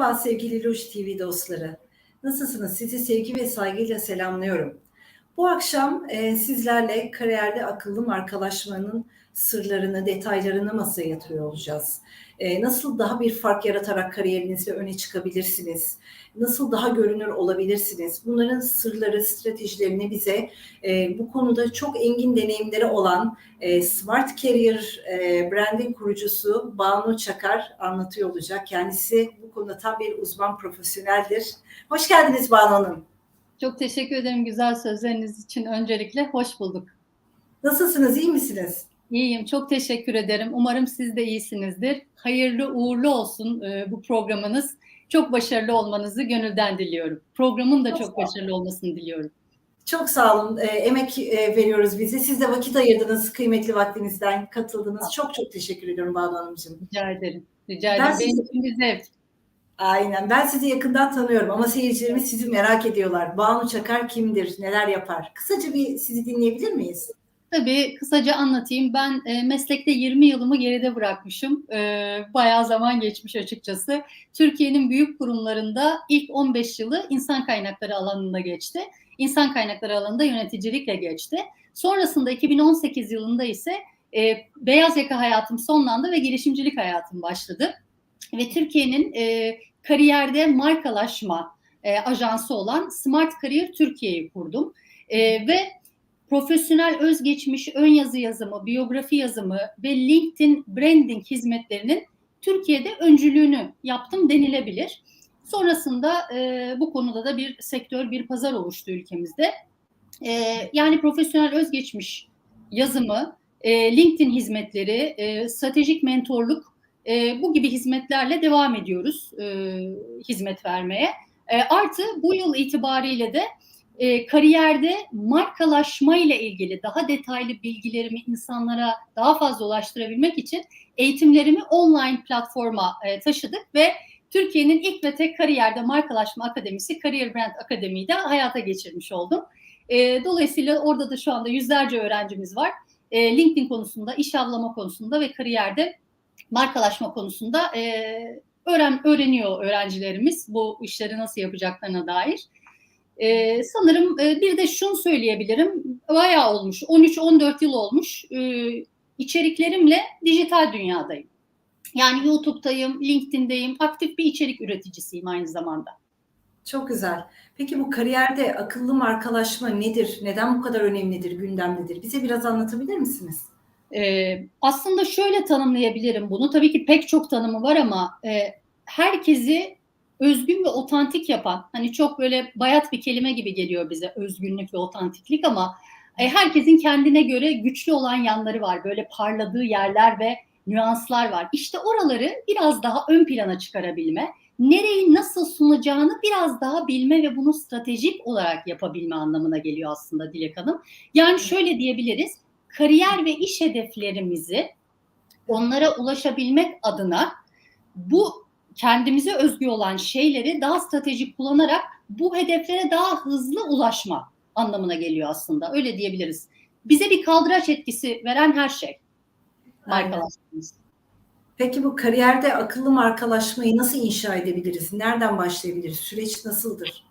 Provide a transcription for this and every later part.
Merhaba sevgili Luş TV dostları. Nasılsınız? Sizi sevgi ve saygıyla selamlıyorum. Bu akşam e, sizlerle kariyerde akıllı markalaşmanın sırlarını, detaylarını masaya yatırıyor olacağız. E, nasıl daha bir fark yaratarak kariyerinizde öne çıkabilirsiniz? Nasıl daha görünür olabilirsiniz? Bunların sırları, stratejilerini bize e, bu konuda çok engin deneyimleri olan e, Smart Career e, branding kurucusu Banu Çakar anlatıyor olacak. Kendisi bu konuda tam bir uzman profesyoneldir. Hoş geldiniz Banu Hanım. Çok teşekkür ederim güzel sözleriniz için öncelikle. Hoş bulduk. Nasılsınız, iyi misiniz? İyiyim, çok teşekkür ederim. Umarım siz de iyisinizdir. Hayırlı uğurlu olsun e, bu programınız. Çok başarılı olmanızı gönülden diliyorum. Programın da çok, çok başarılı olmasını diliyorum. Çok sağ olun. E, emek e, veriyoruz bize. Siz de vakit ayırdınız, kıymetli vaktinizden katıldınız. Çok çok teşekkür ediyorum Banu Hanımcığım. Rica ederim. Rica ederim. Ben Benim için bir zevk. Aynen. Ben sizi yakından tanıyorum ama seyircilerimiz sizi merak ediyorlar. Banu Çakar kimdir? Neler yapar? Kısaca bir sizi dinleyebilir miyiz? Tabii kısaca anlatayım. Ben e, meslekte 20 yılımı geride bırakmışım. E, bayağı zaman geçmiş açıkçası. Türkiye'nin büyük kurumlarında ilk 15 yılı insan kaynakları alanında geçti. İnsan kaynakları alanında yöneticilikle geçti. Sonrasında 2018 yılında ise e, beyaz yaka hayatım sonlandı ve girişimcilik hayatım başladı. Ve Türkiye'nin e, kariyerde markalaşma e, ajansı olan Smart Career Türkiye'yi kurdum. E, ve profesyonel özgeçmiş, ön yazı yazımı, biyografi yazımı ve LinkedIn branding hizmetlerinin Türkiye'de öncülüğünü yaptım denilebilir. Sonrasında e, bu konuda da bir sektör, bir pazar oluştu ülkemizde. E, yani profesyonel özgeçmiş yazımı, e, LinkedIn hizmetleri, e, stratejik mentorluk e, bu gibi hizmetlerle devam ediyoruz e, hizmet vermeye. E, artı bu yıl itibariyle de e, kariyerde markalaşma ile ilgili daha detaylı bilgilerimi insanlara daha fazla ulaştırabilmek için eğitimlerimi online platforma e, taşıdık ve Türkiye'nin ilk ve tek kariyerde markalaşma akademisi Career Brand Akademi'yi de hayata geçirmiş oldum. E, dolayısıyla orada da şu anda yüzlerce öğrencimiz var. E, LinkedIn konusunda, iş avlama konusunda ve kariyerde markalaşma konusunda e, öğren öğreniyor öğrencilerimiz bu işleri nasıl yapacaklarına dair. Ee, sanırım e, bir de şunu söyleyebilirim. Bayağı olmuş. 13-14 yıl olmuş. Ee, içeriklerimle dijital dünyadayım. Yani YouTube'dayım, LinkedIn'deyim. Aktif bir içerik üreticisiyim aynı zamanda. Çok güzel. Peki bu kariyerde akıllı markalaşma nedir? Neden bu kadar önemlidir, gündemdedir? Bize biraz anlatabilir misiniz? Ee, aslında şöyle tanımlayabilirim bunu. Tabii ki pek çok tanımı var ama e, herkesi özgün ve otantik yapan, hani çok böyle bayat bir kelime gibi geliyor bize özgünlük ve otantiklik ama e, herkesin kendine göre güçlü olan yanları var. Böyle parladığı yerler ve nüanslar var. İşte oraları biraz daha ön plana çıkarabilme, nereyi nasıl sunacağını biraz daha bilme ve bunu stratejik olarak yapabilme anlamına geliyor aslında Dilek Hanım. Yani şöyle diyebiliriz, kariyer ve iş hedeflerimizi onlara ulaşabilmek adına bu kendimize özgü olan şeyleri daha stratejik kullanarak bu hedeflere daha hızlı ulaşma anlamına geliyor aslında. Öyle diyebiliriz. Bize bir kaldıraç etkisi veren her şey. Markalaşmamız. Peki bu kariyerde akıllı markalaşmayı nasıl inşa edebiliriz? Nereden başlayabiliriz? Süreç nasıldır?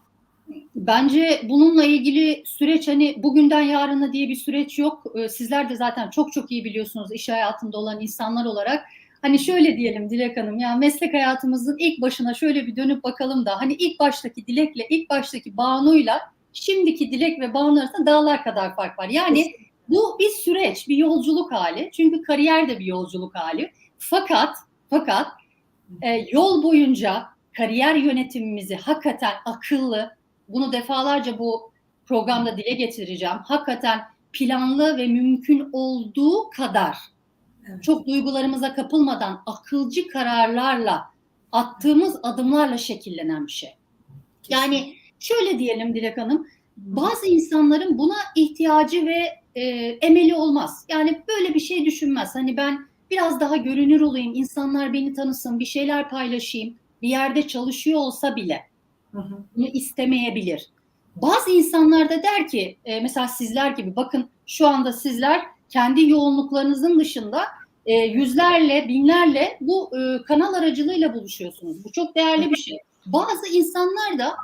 Bence bununla ilgili süreç hani bugünden yarına diye bir süreç yok. Ee, sizler de zaten çok çok iyi biliyorsunuz iş hayatında olan insanlar olarak hani şöyle diyelim Dilek Hanım ya meslek hayatımızın ilk başına şöyle bir dönüp bakalım da hani ilk baştaki Dilek'le ilk baştaki Banu'yla şimdiki Dilek ve Banu arasında dağlar kadar fark var. Yani bu bir süreç, bir yolculuk hali. Çünkü kariyer de bir yolculuk hali. Fakat fakat e, yol boyunca kariyer yönetimimizi hakikaten akıllı, bunu defalarca bu programda dile getireceğim. Hakikaten planlı ve mümkün olduğu kadar Evet. Çok duygularımıza kapılmadan akılcı kararlarla attığımız adımlarla şekillenen bir şey. Kesinlikle. Yani şöyle diyelim Dilek Hanım, bazı insanların buna ihtiyacı ve e, emeli olmaz. Yani böyle bir şey düşünmez. Hani ben biraz daha görünür olayım, insanlar beni tanısın, bir şeyler paylaşayım, bir yerde çalışıyor olsa bile hı hı. bunu istemeyebilir. Bazı insanlar da der ki, e, mesela sizler gibi bakın şu anda sizler kendi yoğunluklarınızın dışında e, yüzlerle, binlerle bu e, kanal aracılığıyla buluşuyorsunuz. Bu çok değerli bir şey. Bazı insanlar da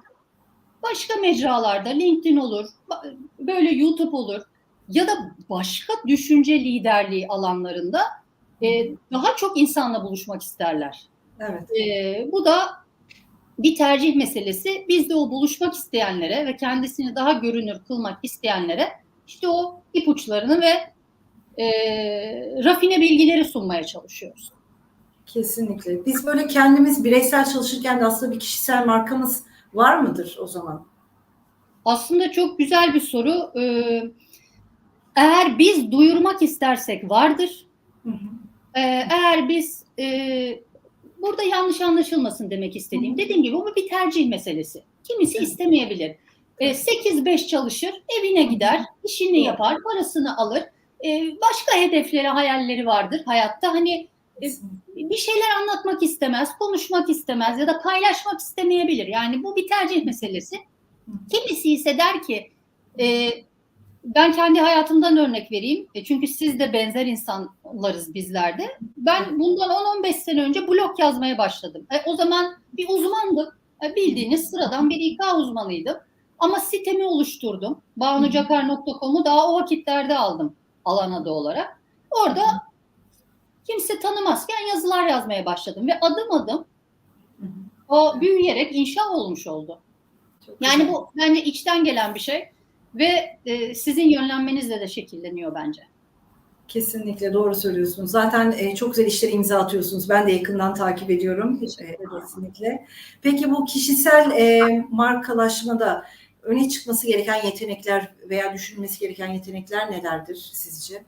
başka mecralarda, LinkedIn olur, böyle YouTube olur ya da başka düşünce liderliği alanlarında e, daha çok insanla buluşmak isterler. Evet. E, bu da bir tercih meselesi. Biz de o buluşmak isteyenlere ve kendisini daha görünür kılmak isteyenlere işte o ipuçlarını ve e, rafine bilgileri sunmaya çalışıyoruz. Kesinlikle. Biz böyle kendimiz bireysel çalışırken de aslında bir kişisel markamız var mıdır o zaman? Aslında çok güzel bir soru. Ee, eğer biz duyurmak istersek vardır. Hı hı. Ee, eğer biz e, burada yanlış anlaşılmasın demek istediğim. Hı. Dediğim gibi bu bir tercih meselesi. Kimisi Evet. istemeyebilir. Ee, 8-5 çalışır, evine gider, işini yapar, parasını alır. Ee, başka hedefleri, hayalleri vardır hayatta. Hani e, bir şeyler anlatmak istemez, konuşmak istemez ya da paylaşmak istemeyebilir. Yani bu bir tercih meselesi. Kimisi ise der ki e, ben kendi hayatımdan örnek vereyim. E, çünkü siz de benzer insanlarız bizler de. Ben bundan 10-15 sene önce blog yazmaya başladım. E, o zaman bir uzmandım. E, bildiğiniz sıradan bir İK uzmanıydım. Ama sitemi oluşturdum. banucakar.com'u daha o vakitlerde aldım alan adı olarak. Orada kimse tanımazken yazılar yazmaya başladım ve adım adım o büyüyerek inşa olmuş oldu. Çok Yani güzel. bu bence içten gelen bir şey ve e, sizin yönlenmenizle de şekilleniyor bence. Kesinlikle doğru söylüyorsunuz. Zaten e, çok güzel işler imza atıyorsunuz. Ben de yakından takip ediyorum. E, kesinlikle. Peki bu kişisel e, markalaşmada öne çıkması gereken yetenekler veya düşünülmesi gereken yetenekler nelerdir sizce?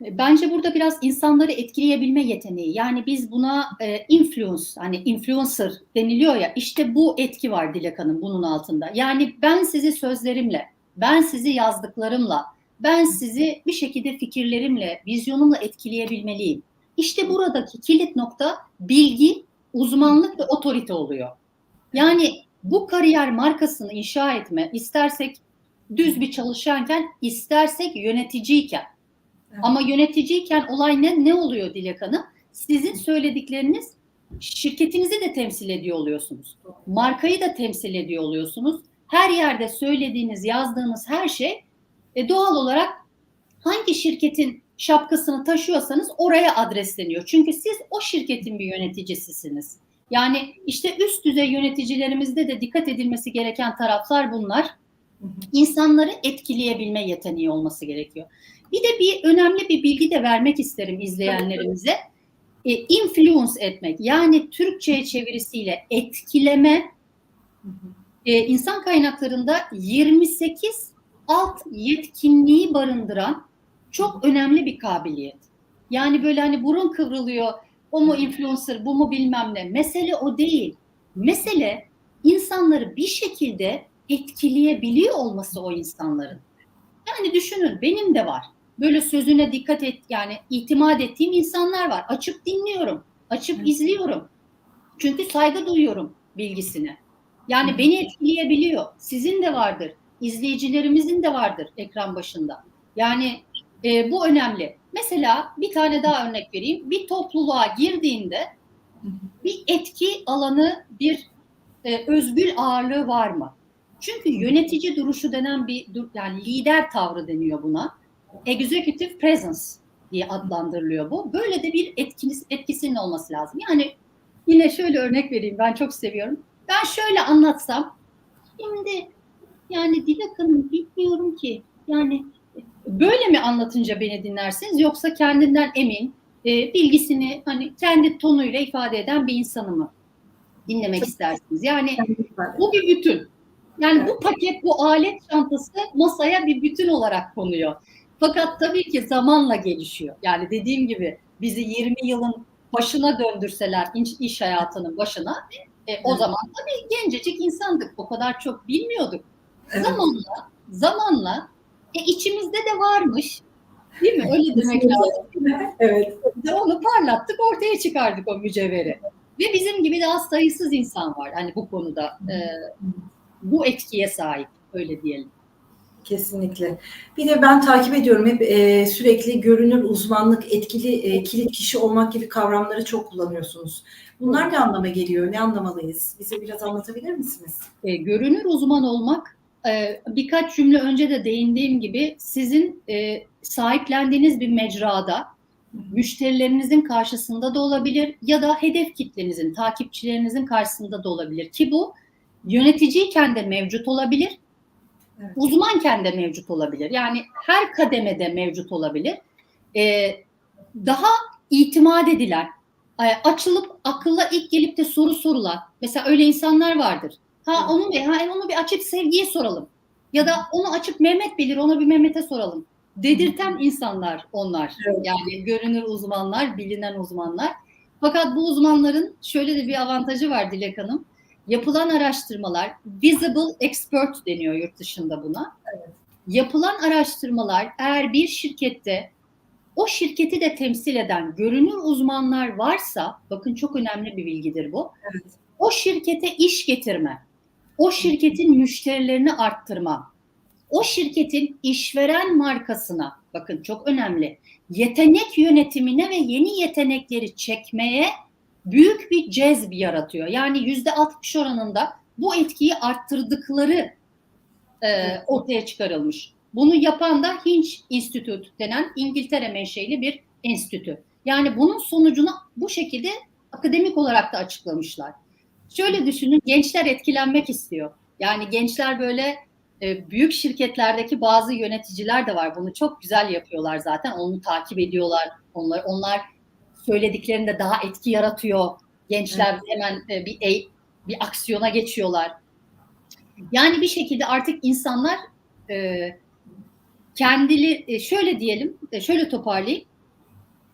Bence burada biraz insanları etkileyebilme yeteneği. Yani biz buna e, influence, hani influencer deniliyor ya. işte bu etki var Dilek Hanım bunun altında. Yani ben sizi sözlerimle, ben sizi yazdıklarımla, ben sizi bir şekilde fikirlerimle, vizyonumla etkileyebilmeliyim. İşte buradaki kilit nokta bilgi, uzmanlık ve otorite oluyor. Yani bu kariyer markasını inşa etme, istersek düz bir çalışanken, istersek yöneticiyken. Evet. Ama yöneticiyken olay ne? Ne oluyor Dilek Hanım? Sizin söyledikleriniz şirketinizi de temsil ediyor oluyorsunuz. Markayı da temsil ediyor oluyorsunuz. Her yerde söylediğiniz, yazdığınız her şey e, doğal olarak hangi şirketin şapkasını taşıyorsanız oraya adresleniyor. Çünkü siz o şirketin bir yöneticisisiniz. Yani işte üst düzey yöneticilerimizde de dikkat edilmesi gereken taraflar bunlar. İnsanları etkileyebilme yeteneği olması gerekiyor. Bir de bir önemli bir bilgi de vermek isterim izleyenlerimize. E, influence etmek yani Türkçe'ye çevirisiyle etkileme e, insan kaynaklarında 28 alt yetkinliği barındıran çok önemli bir kabiliyet. Yani böyle hani burun kıvrılıyor, o mu influencer, bu mu bilmem ne. Mesele o değil. Mesele insanları bir şekilde etkileyebiliyor olması o insanların. Yani düşünün benim de var. Böyle sözüne dikkat et yani itimat ettiğim insanlar var. Açıp dinliyorum, açıp izliyorum. Çünkü saygı duyuyorum bilgisine. Yani beni etkileyebiliyor. Sizin de vardır. izleyicilerimizin de vardır ekran başında. Yani e, bu önemli. Mesela bir tane daha örnek vereyim. Bir topluluğa girdiğinde bir etki alanı, bir e, özgül ağırlığı var mı? Çünkü yönetici duruşu denen bir yani lider tavrı deniyor buna. Executive presence diye adlandırılıyor bu. Böyle de bir etkiniz, etkisinin olması lazım. Yani yine şöyle örnek vereyim ben çok seviyorum. Ben şöyle anlatsam şimdi yani Dilek Hanım bilmiyorum ki yani böyle mi anlatınca beni dinlersiniz yoksa kendinden emin e, bilgisini hani kendi tonuyla ifade eden bir insanı mı dinlemek istersiniz? Yani bu bir bütün. Yani bu paket, bu alet çantası masaya bir bütün olarak konuyor. Fakat tabii ki zamanla gelişiyor. Yani dediğim gibi bizi 20 yılın başına döndürseler iş, hayatının başına e, o Evet. zaman tabii gencecik insandık. O kadar çok bilmiyorduk. Evet. Zamanla, zamanla e, içimizde de varmış. Değil mi? Öyle demek lazım. Evet. Ve onu parlattık, ortaya çıkardık o mücevheri. Ve bizim gibi daha sayısız insan var hani bu konuda. e, bu etkiye sahip öyle diyelim. Kesinlikle. Bir de ben takip ediyorum hep e, sürekli görünür uzmanlık, etkili e, kilit kişi olmak gibi kavramları çok kullanıyorsunuz. Bunlar ne anlama geliyor? Ne anlamalıyız? Bize biraz anlatabilir misiniz? E, görünür uzman olmak e, birkaç cümle önce de değindiğim gibi sizin e, sahiplendiğiniz bir mecrada müşterilerinizin karşısında da olabilir ya da hedef kitlenizin, takipçilerinizin karşısında da olabilir ki bu yöneticiyken de mevcut olabilir, Evet. uzmanken de mevcut olabilir. Yani her kademede mevcut olabilir. E, daha itimat edilen, e, açılıp akılla ilk gelip de soru sorulan, mesela öyle insanlar vardır. Ha Evet. onu bir, ha onu bir açıp sevgiye soralım. Ya da onu açıp Mehmet bilir, ona bir Mehmet'e soralım. Dedirten insanlar onlar. Evet. Yani görünür uzmanlar, bilinen uzmanlar. Fakat bu uzmanların şöyle de bir avantajı var Dilek Hanım. Yapılan araştırmalar, visible expert deniyor yurt dışında buna. Evet. Yapılan araştırmalar eğer bir şirkette o şirketi de temsil eden görünür uzmanlar varsa, bakın çok önemli bir bilgidir bu. Evet. O şirkete iş getirme, o şirketin müşterilerini arttırma, o şirketin işveren markasına, bakın çok önemli, yetenek yönetimine ve yeni yetenekleri çekmeye büyük bir cezb yaratıyor. Yani yüzde 60 oranında bu etkiyi arttırdıkları e, ortaya çıkarılmış. Bunu yapan da Hinge Institute denen İngiltere menşeli bir enstitü. Yani bunun sonucunu bu şekilde akademik olarak da açıklamışlar. Şöyle düşünün, gençler etkilenmek istiyor. Yani gençler böyle e, büyük şirketlerdeki bazı yöneticiler de var. Bunu çok güzel yapıyorlar zaten. Onu takip ediyorlar. Onlar onlar söylediklerinde daha etki yaratıyor. Gençler hemen e, bir e, bir aksiyona geçiyorlar. Yani bir şekilde artık insanlar e, kendili e, şöyle diyelim, e, şöyle toparlayayım.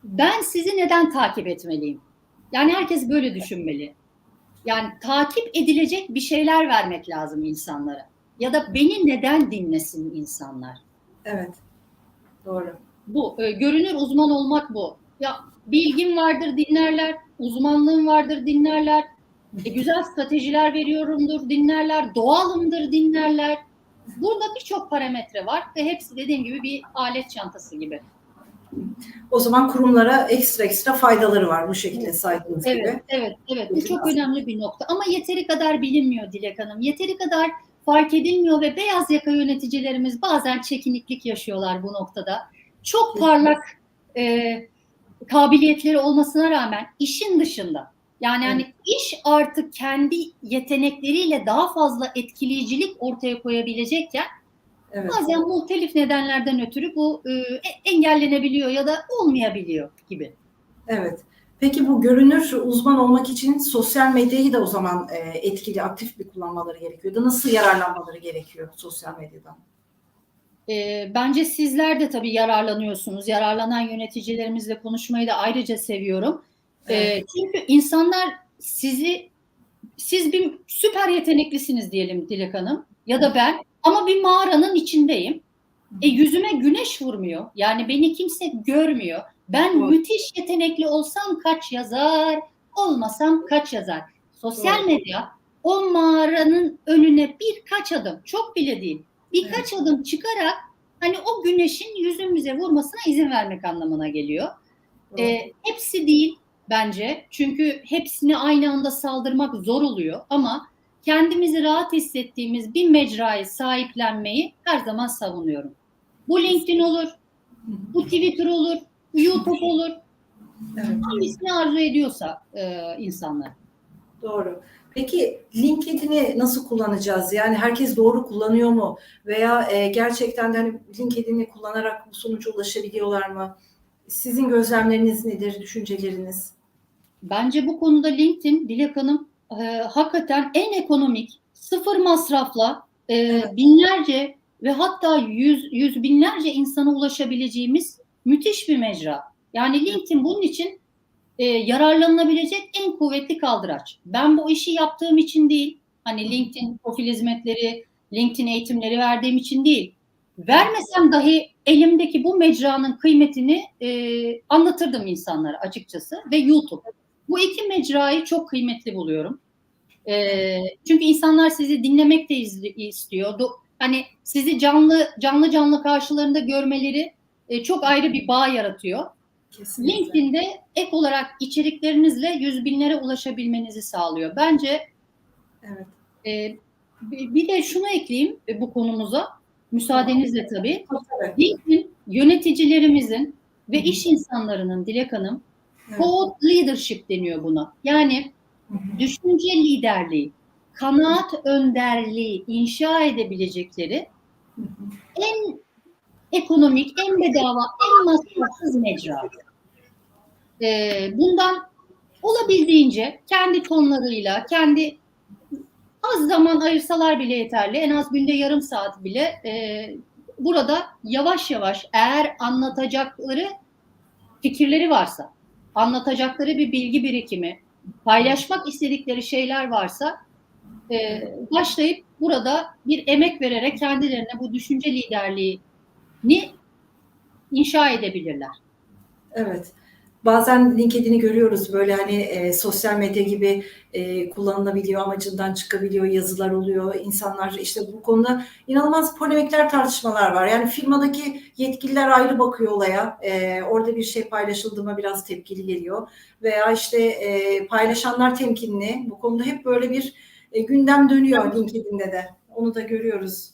Ben sizi neden takip etmeliyim? Yani herkes böyle düşünmeli. Yani takip edilecek bir şeyler vermek lazım insanlara. Ya da beni neden dinlesin insanlar? Evet. Doğru. Bu e, görünür uzman olmak bu. Ya bilgim vardır dinlerler, uzmanlığım vardır dinlerler, e, güzel stratejiler veriyorumdur dinlerler, doğalımdır dinlerler. Burada birçok parametre var ve hepsi dediğim gibi bir alet çantası gibi. O zaman kurumlara ekstra ekstra faydaları var bu şekilde saydığınız Evet, gibi. evet, evet. Bu çok aslında. önemli bir nokta. Ama yeteri kadar bilinmiyor Dilek Hanım. Yeteri kadar fark edilmiyor ve beyaz yaka yöneticilerimiz bazen çekiniklik yaşıyorlar bu noktada. Çok parlak e, kabiliyetleri olmasına rağmen işin dışında yani Evet. hani iş artık kendi yetenekleriyle daha fazla etkileyicilik ortaya koyabilecekken Evet. bazen muhtelif nedenlerden ötürü bu e, e- engellenebiliyor ya da olmayabiliyor gibi. Evet. Peki bu görünür uzman olmak için sosyal medyayı da o zaman e, etkili, aktif bir kullanmaları gerekiyor da nasıl yararlanmaları gerekiyor sosyal medyadan? E, bence sizler de tabii yararlanıyorsunuz. Yararlanan yöneticilerimizle konuşmayı da ayrıca seviyorum. E, Evet. çünkü insanlar sizi siz bir süper yeteneklisiniz diyelim Dilek Hanım ya da ben ama bir mağaranın içindeyim. E yüzüme güneş vurmuyor. Yani beni kimse görmüyor. Ben Doğru. müthiş yetenekli olsam kaç yazar, olmasam kaç yazar. Sosyal Doğru. medya o mağaranın önüne birkaç adım, çok bile değil, birkaç adım çıkarak hani o güneşin yüzümüze vurmasına izin vermek anlamına geliyor. Doğru. E, hepsi değil bence. Çünkü hepsini aynı anda saldırmak zor oluyor ama kendimizi rahat hissettiğimiz bir mecrayı sahiplenmeyi her zaman savunuyorum. Bu LinkedIn olur, bu Twitter olur, bu YouTube olur. Evet. Hangisini arzu ediyorsa e, insanlar. Doğru. Peki LinkedIn'i nasıl kullanacağız? Yani herkes doğru kullanıyor mu? Veya e, gerçekten de hani LinkedIn'i kullanarak bu sonuca ulaşabiliyorlar mı? Sizin gözlemleriniz nedir, düşünceleriniz? Bence bu konuda LinkedIn, Dilek Hanım e, hakikaten en ekonomik, sıfır masrafla e, Evet. binlerce ve hatta yüz, yüz binlerce insana ulaşabileceğimiz müthiş bir mecra. Yani LinkedIn bunun için e, yararlanılabilecek en kuvvetli kaldıraç. Ben bu işi yaptığım için değil, hani LinkedIn profil hizmetleri, LinkedIn eğitimleri verdiğim için değil. Vermesem dahi elimdeki bu mecranın kıymetini e, anlatırdım insanlara açıkçası ve YouTube. Bu iki mecrayı çok kıymetli buluyorum. E, çünkü insanlar sizi dinlemek de istiyor. Do- Hani sizi canlı canlı canlı karşılarında görmeleri e, çok ayrı bir bağ yaratıyor. Kesinlikle. LinkedIn'de ek olarak içeriklerinizle yüz binlere ulaşabilmenizi sağlıyor. Bence Evet. e, bir de şunu ekleyeyim e, bu konumuza. Müsaadenizle tabii. Tabii. LinkedIn yöneticilerimizin ve iş insanlarının Dilek Hanım Evet. thought leadership deniyor buna. Yani düşünce liderliği, kanaat önderliği inşa edebilecekleri en ekonomik, en bedava, en masrafsız mecra. Ee, bundan olabildiğince kendi tonlarıyla, kendi az zaman ayırsalar bile yeterli. En az günde yarım saat bile e, burada yavaş yavaş eğer anlatacakları fikirleri varsa, anlatacakları bir bilgi birikimi, paylaşmak istedikleri şeyler varsa e, başlayıp burada bir emek vererek kendilerine bu düşünce liderliğini inşa edebilirler. Evet. Bazen LinkedIn'i görüyoruz böyle hani e, sosyal medya gibi e, kullanılabiliyor, amacından çıkabiliyor, yazılar oluyor. İnsanlar işte bu konuda inanılmaz polemikler, tartışmalar var. Yani firmadaki yetkililer ayrı bakıyor olaya. E, orada bir şey paylaşıldığıma biraz tepkili geliyor. Veya işte e, paylaşanlar temkinli. Bu konuda hep böyle bir e, gündem dönüyor LinkedIn'de de. Onu da görüyoruz.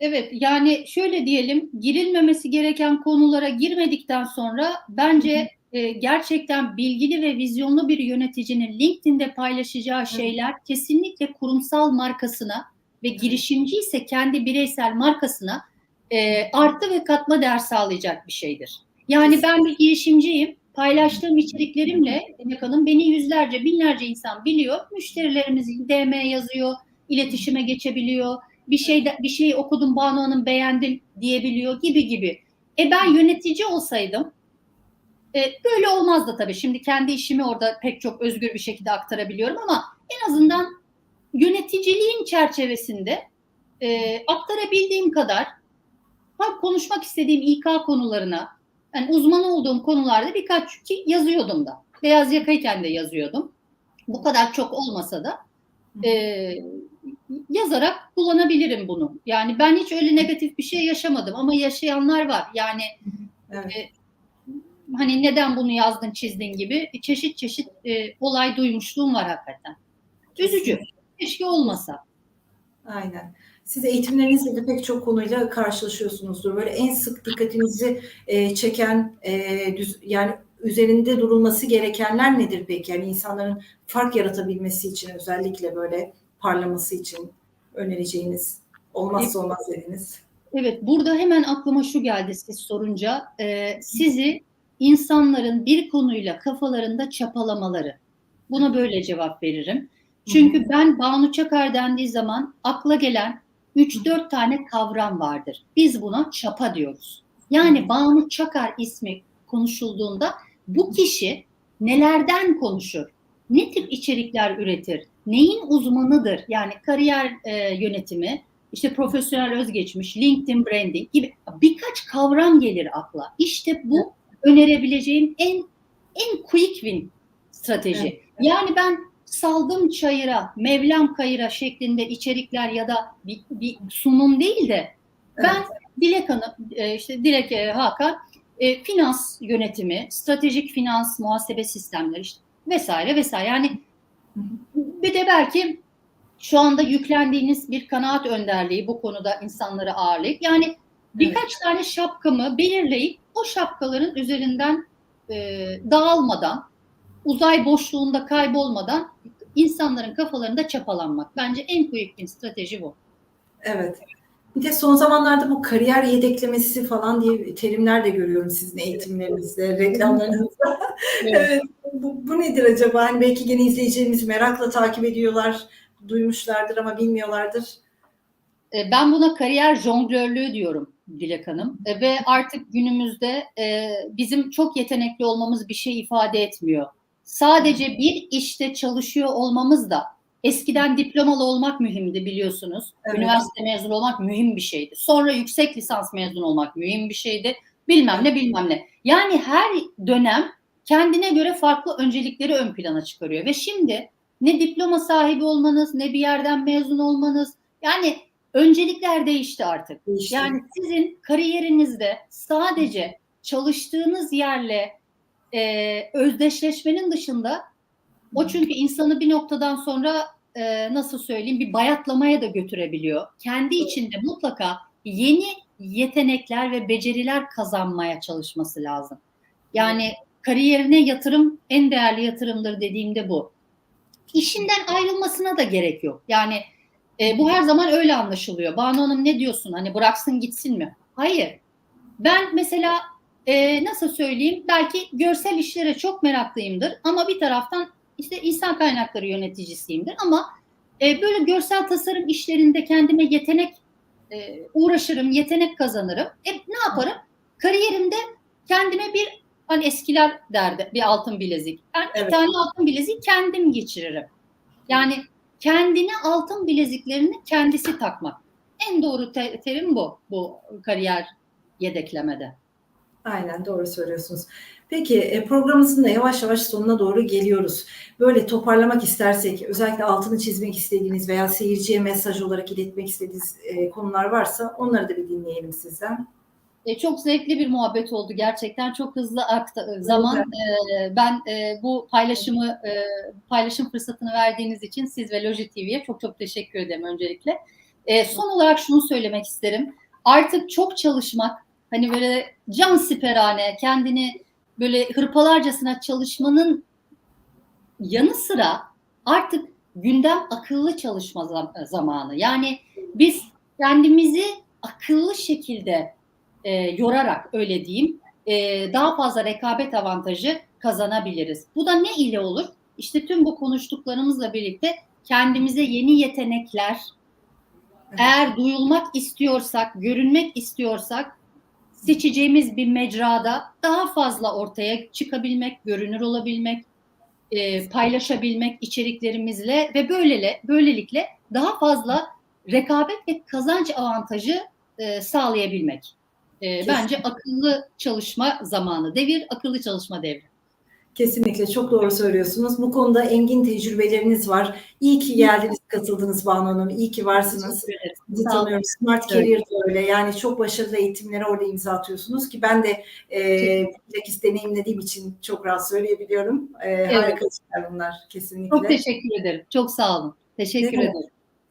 Evet yani şöyle diyelim girilmemesi gereken konulara girmedikten sonra bence e, gerçekten bilgili ve vizyonlu bir yöneticinin LinkedIn'de paylaşacağı şeyler kesinlikle kurumsal markasına ve girişimci ise kendi bireysel markasına e, artı ve katma değer sağlayacak bir şeydir. Yani ben bir girişimciyim. Paylaştığım içeriklerimle Demek Hanım beni yüzlerce, binlerce insan biliyor. Müşterilerimiz DM yazıyor, iletişime geçebiliyor. Bir şey bir şey okudum Banu Hanım beğendim diyebiliyor gibi gibi. E ben yönetici olsaydım e, böyle olmazdı tabii. Şimdi kendi işimi orada pek çok özgür bir şekilde aktarabiliyorum ama en azından yöneticiliğin çerçevesinde e, aktarabildiğim kadar konuşmak istediğim İK konularına yani uzman olduğum konularda birkaç ki yazıyordum da. Beyaz yakayken de yazıyordum. Bu kadar çok olmasa da e, yazarak kullanabilirim bunu. Yani ben hiç öyle negatif bir şey yaşamadım ama yaşayanlar var. Yani Evet. e, hani neden bunu yazdın çizdin gibi çeşit çeşit e, olay duymuşluğum var hakikaten. Üzücü. Keşke olmasa. Aynen. Siz eğitimlerinizde de pek çok konuyla karşılaşıyorsunuzdur. Böyle en sık dikkatinizi e, çeken, e, düz, yani üzerinde durulması gerekenler nedir peki? Yani insanların fark yaratabilmesi için özellikle böyle parlaması için önereceğiniz, olmazsa olmaz dediniz. Evet, burada hemen aklıma şu geldi siz sorunca. Ee, sizi insanların bir konuyla kafalarında çapalamaları. Buna böyle cevap veririm. Çünkü ben Banu Çakar dendiği zaman akla gelen 3-4 tane kavram vardır. Biz buna çapa diyoruz. Yani Banu Çakar ismi konuşulduğunda bu kişi nelerden konuşur? Ne tip içerikler üretir? Neyin uzmanıdır? Yani kariyer e, yönetimi, işte profesyonel özgeçmiş, LinkedIn branding gibi birkaç kavram gelir akla. İşte bu önerebileceğim en en quick win strateji. Evet. Yani ben saldım çayıra, Mevlam kayıra şeklinde içerikler ya da bir, bir sunum değil de ben Evet. Dilek Hanım, e, işte Dilek e, Hakan, e, finans yönetimi, stratejik finans muhasebe sistemleri işte vesaire vesaire. Yani bir de belki şu anda yüklendiğiniz bir kanaat önderliği bu konuda insanları ağırlayıp yani birkaç tane şapkamı belirleyip o şapkaların üzerinden e, dağılmadan, uzay boşluğunda kaybolmadan insanların kafalarında çapalanmak. Bence en bir strateji bu. Evet. Bir de son zamanlarda bu kariyer yedeklemesi falan diye terimler de görüyorum sizin eğitimlerinizde, reklamlarınızda. evet. Bu, bu nedir acaba? Hani belki gene izleyicilerimiz merakla takip ediyorlar, duymuşlardır ama bilmiyorlardır. E, Ben buna kariyer jonglörlüğü diyorum Dilek Hanım. E, Ve artık günümüzde e, bizim çok yetenekli olmamız bir şey ifade etmiyor. Sadece bir işte çalışıyor olmamız da eskiden diplomalı olmak mühimdi biliyorsunuz. Evet. Üniversite mezunu olmak mühim bir şeydi. Sonra yüksek lisans mezunu olmak mühim bir şeydi. Bilmem ne bilmem ne. Yani her dönem kendine göre farklı öncelikleri ön plana çıkarıyor. Ve şimdi ne diploma sahibi olmanız ne bir yerden mezun olmanız yani öncelikler değişti artık. Değişti. Yani sizin kariyerinizde sadece çalıştığınız yerle e, özdeşleşmenin dışında o çünkü insanı bir noktadan sonra e, nasıl söyleyeyim bir bayatlamaya da götürebiliyor. Kendi içinde mutlaka yeni yetenekler ve beceriler kazanmaya çalışması lazım. Yani kariyerine yatırım en değerli yatırımdır dediğimde bu. İşinden ayrılmasına da gerek yok. Yani e, bu her zaman öyle anlaşılıyor. Banu Hanım ne diyorsun? Hani bıraksın gitsin mi? Hayır. Ben mesela e, nasıl söyleyeyim? Belki görsel işlere çok meraklıyımdır ama bir taraftan işte insan kaynakları yöneticisiyimdir ama e, böyle görsel tasarım işlerinde kendime yetenek e, uğraşırım, yetenek kazanırım. E, ne yaparım? Kariyerimde kendime bir hani eskiler derdi bir altın bilezik. Ben Evet. bir tane altın bilezik kendim geçiririm. Yani kendine altın bileziklerini kendisi takmak. En doğru te- terim bu bu kariyer yedeklemede. Aynen doğru söylüyorsunuz. Peki e, programımızın da yavaş yavaş sonuna doğru geliyoruz. Böyle toparlamak istersek özellikle altını çizmek istediğiniz veya seyirciye mesaj olarak iletmek istediğiniz e, konular varsa onları da bir dinleyelim sizden. E, çok zevkli bir muhabbet oldu gerçekten. Çok hızlı aktı zaman. E, ben e, bu paylaşımı e, paylaşım fırsatını verdiğiniz için siz ve Loji TV'ye çok çok teşekkür ederim öncelikle. E, son olarak şunu söylemek isterim. Artık çok çalışmak, hani böyle can siperhane, kendini böyle hırpalarcasına çalışmanın yanı sıra artık gündem akıllı çalışma zam- zamanı. Yani biz kendimizi akıllı şekilde e, yorarak öyle diyeyim e, daha fazla rekabet avantajı kazanabiliriz. Bu da ne ile olur? İşte tüm bu konuştuklarımızla birlikte kendimize yeni yetenekler, Evet. eğer duyulmak istiyorsak, görünmek istiyorsak seçeceğimiz bir mecrada daha fazla ortaya çıkabilmek, görünür olabilmek, e, paylaşabilmek içeriklerimizle ve böylele böylelikle daha fazla rekabet ve kazanç avantajı e, sağlayabilmek. E, Kesinlikle. bence akıllı çalışma zamanı. Devir akıllı çalışma devri. Kesinlikle çok doğru söylüyorsunuz. Bu konuda engin tecrübeleriniz var. İyi ki geldiniz, katıldınız Banu Hanım. İyi ki varsınız. Sizi tanıyorum. Smart Evet. Career de öyle. Yani çok başarılı eğitimlere orada imza atıyorsunuz ki ben de e, bilakis deneyimlediğim için çok rahat söyleyebiliyorum. E, Harika işler bunlar kesinlikle. Çok teşekkür ederim. Çok sağ olun. Teşekkür ederim.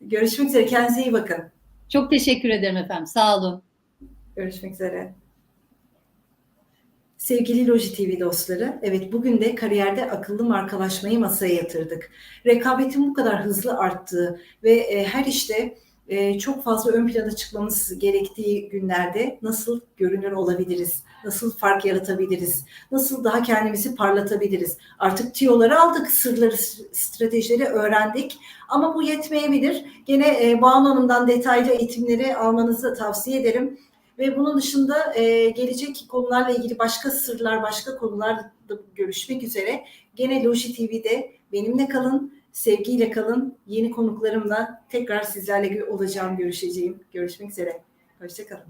Görüşmek üzere. Kendinize iyi bakın. Çok teşekkür ederim efendim. Sağ olun. Görüşmek üzere. Sevgili Loji TV dostları, evet bugün de kariyerde akıllı markalaşmayı masaya yatırdık. Rekabetin bu kadar hızlı arttığı ve e, her işte e, çok fazla ön plana çıkmamız gerektiği günlerde nasıl görünür olabiliriz, nasıl fark yaratabiliriz, nasıl daha kendimizi parlatabiliriz. Artık tiyoları aldık, sırları, stratejileri öğrendik ama bu yetmeyebilir. Gene e, Banu Hanım'dan detaylı eğitimleri almanızı da tavsiye ederim. Ve bunun dışında e, gelecek konularla ilgili başka sırlar, başka konularda görüşmek üzere. Gene Loji TV'de benimle kalın, sevgiyle kalın. Yeni konuklarımla tekrar sizlerle olacağım, görüşeceğim. Görüşmek üzere. Hoşçakalın.